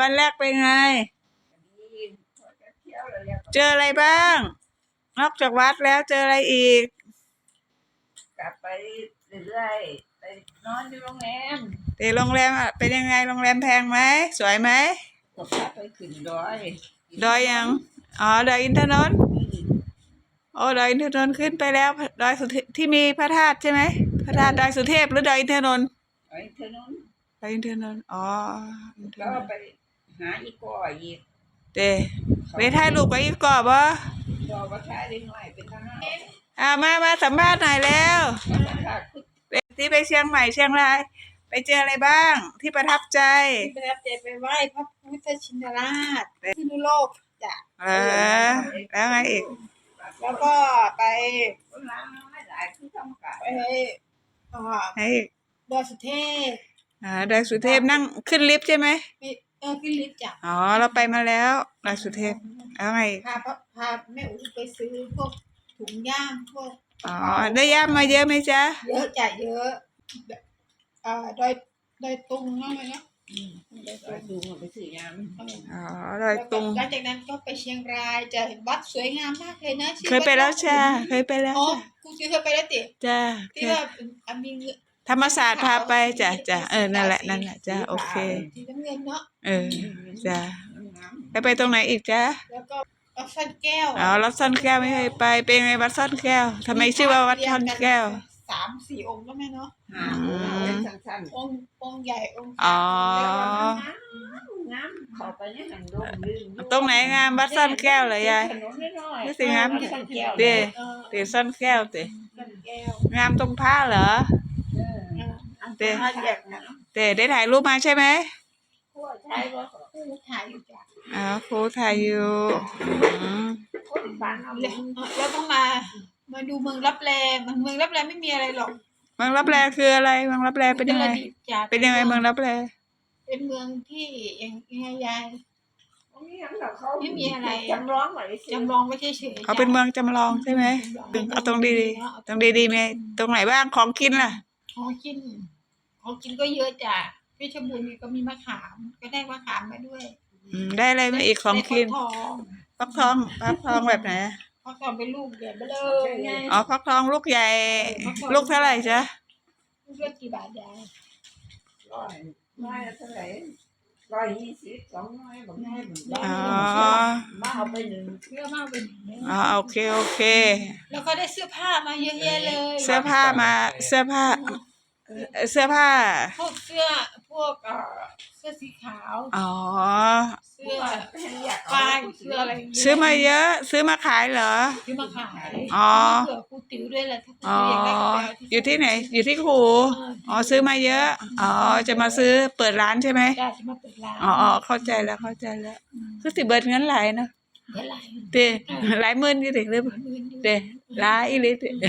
วันแรกเป็นไงดีเที่ยวแล้วแล้วเจออะไรบ้าง นอกจากวัดแล้วเจออะไรอีก กลับไปเรื่อยๆไปนอนอยู่โรงแรมเดี๋ยวโรงแรมอะเป็นยังไงโรงแรมแพงไหมสวยไหมก็พาไปขึ้นดอยดอยยังอ๋อดอยอินทนนท์โอ้ดอยอินทนนท์ขึ้นไปแล้วดอยสุเทพที่มีพระธาตุใช่ไหมพระธาตุดอยสุเทพหรือดอยอินทนนท์ไปเท่านั้นดอยอินทนนท์อ๋ออินทนแล้วนท์ไป หาอีกก่ออีกเด้ไปถ่ายรูปกับอีกกอบบ่รอว่าชายได้หน่อยเป็นทหารอ่ามามาสัมภาษณ์หน่อยแล้วค่ะคือไปที่ไปเชียงใหม่เชียงรายไปเจออะไรบ้างที่ประทับใจไปรับเจไปไหว้พระพุทธชินราชที่นุโลกจ้ะเออแล้วไงอีกแล้วก็ไปคนล้างไม่หลายคือทำกะไปเอ่อให้อีกดอยสุเทพอ่าดอยสุเทพนั่งขึ้นลิฟต์ใช่ไหมไป เออขึ้นลิฟต์จ้ะอ๋อ เราไปมาแล้วดอยสุเทพแล้วไงอีกพาพระพาแม่อูไปซื้อพวกถุงย่างพวกอ๋อ ได้ย่ามมาเยอะไหมจ๊ะ เยอะจ้ะเยอะเอ่อดอยดอยตุงนั่นเลยนะดอยไปตุงดูไปสื่อยามเอออ๋อดอยตุงหลังจากนั้นก็ไปเชียงรายจะเห็นวัดสวยงามมากเลยนะชื่อเคยไปแล้วดจ้าเคยไปแล้วอ๋อจ้ะกูเคยไปแล้วติจ้าที่ว่าอะมีเงิน ธรรมศาสตร์พาไปจ้ะจ้ะเออนั่นแหละนั่นแหละจ้าโอเค สีน้ำเงินเนาะเออจ้าแล้วไปตรงไหนอีกจ้าแล้วก็วัดซ่อนแก้วอ๋อวัดซ่อนแก้วไม่เคยไป เป็นไงวัดซ่อนแก้วทำไมชื่อว่าวัดซ่อนแก้ว สามสี่องค์แล้วแม่เนาะหาเป็นสั้นองค์องค์ใหญ่องค์อ๋อ ๆน้ำเข้าไปในหันดงลืมตรงไหนงามวัดซ่อนแก้วเหรอยาย ถนนน้อยๆนี่สิงามวัดซ่อนแก้วเด้เออเดี๋ยวซ่อนแก้วเตะซ่อนแก้วงามตรงผ้าเหรอเออเอ ออันเป็นแยกนะเตะได้ถ่ายรูปมาใช่ไหมพวกชายว่าผู้ถ่ายอยู่จ้ะอ๋อครูถ่ายอยู่อืมคนบ้านเอาแล้วแล้วก็มามาดูเมืองรับแลมันเมืองรับแลไม่มีอะไรหรอกเมืองรับแลคืออะไรเมืองรับแลเป็นยังไงอุตรดิตถ์จ้ะเป็นยังไงเมืองรับแลเป็นเมืองที่ยังยังไงยายไม่มีอะไรเขาไม่มีอะไร จำลองไว้สิจำลองไว้เฉยๆเขาเป็นเมืองจำลองใช่ไหมเอาตรงดีๆตรงดีๆมีตรงไหนบ้างของกินล่ะ ของกิน ของกินก็เยอะจ้ะเพชรบูรณ์มีก็มีมะขาม ก็ได้มะขามมาด้วยอืมได้อะไรมาอีกของกินได้ฟัทองฟักทองฟักทองแบบไหนฟักทองเป็นลูกเดียวไปเลยไง อ๋อฟักทองลูกใหญ่ ลูกเท่าไหร่จ๊ะลูกเลือกกี่บาทยายร้อยร้อยเท่าไหร่ร้อยยี่สิบสองร้อยบางแง่บางแง่อ๋อมาเอาไปหนึ่งเยอะมากเป็นอย่างนี้อ๋อโอเคโอเค แล้วก็ได้เสื้อผ้ามาเยอะแยะเลย เสื้อผ้ามาเสื้อผ้า เอ่อเสื้อผ้า พวกเสื้อพวกเอ่อเสื้อสีขาว อ๋อ เสื้ออยากป้ายเสื้ออะไรย่งเงี้ยซื้อมาเยอะ ซื้อมาขายเหรอ ซื้อมาขายอ๋อ เผื่อครูติ๋วด้วยแหละถ้าครูอ๋อติ๋วอยากได้ก็ไปเอาอยู่ที่ไหน อยู่ที่ครู อ๋อ ซื้อมาเยอะ อ๋อ จะมาซื้อเปิดร้านใช่ไหม ได้จะมาเปิดร้านอ๋ออ๋อเข้าใจแล้ว เข้าใจแล้ว คือสิเบิดเงินหลายเนาะเท่าไหร่เดหลายหมื่นอยู่ดิหรือหมื่นอยู่เดหลายอีหลิเด